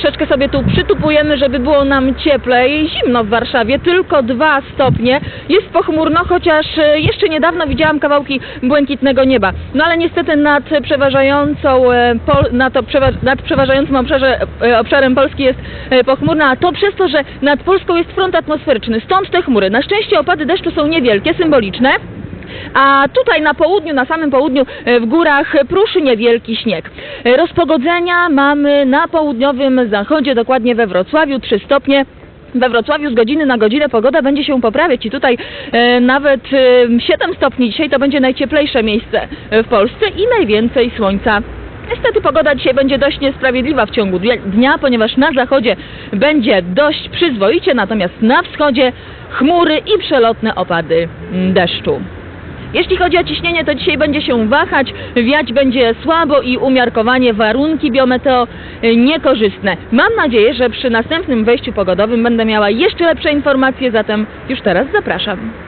troszeczkę sobie tu przytupujemy, żeby było nam cieplej. Zimno w Warszawie, tylko 2 stopnie. Jest pochmurno, chociaż e, jeszcze niedawno widziałam kawałki błękitnego nieba. No ale niestety nad przeważającą, e, nad, przeważającym obszarze, e, obszarem Polski jest pochmurno, a to przez to, że nad Polską jest front atmosferyczny. Stąd te chmury. Na szczęście opady deszczu są niewielkie, symboliczne. A tutaj na południu, na samym południu, e, w górach pruszy niewielki śnieg. E, Rozpogodzenia mamy na południowym zachodzie, dokładnie we Wrocławiu, 3 stopnie. We Wrocławiu z godziny na godzinę pogoda będzie się poprawiać i tutaj e, nawet e, 7 stopni dzisiaj to będzie najcieplejsze miejsce e, w Polsce i najwięcej słońca. Niestety pogoda dzisiaj będzie dość niesprawiedliwa w ciągu dnia- ponieważ na zachodzie będzie dość przyzwoicie, natomiast na wschodzie chmury i przelotne opady mm, deszczu. Jeśli chodzi o ciśnienie, to dzisiaj będzie się wahać, wiać będzie słabo i umiarkowanie warunki biometeo niekorzystne. Mam nadzieję, że przy następnym wejściu pogodowym będę miała jeszcze lepsze informacje, zatem już teraz zapraszam.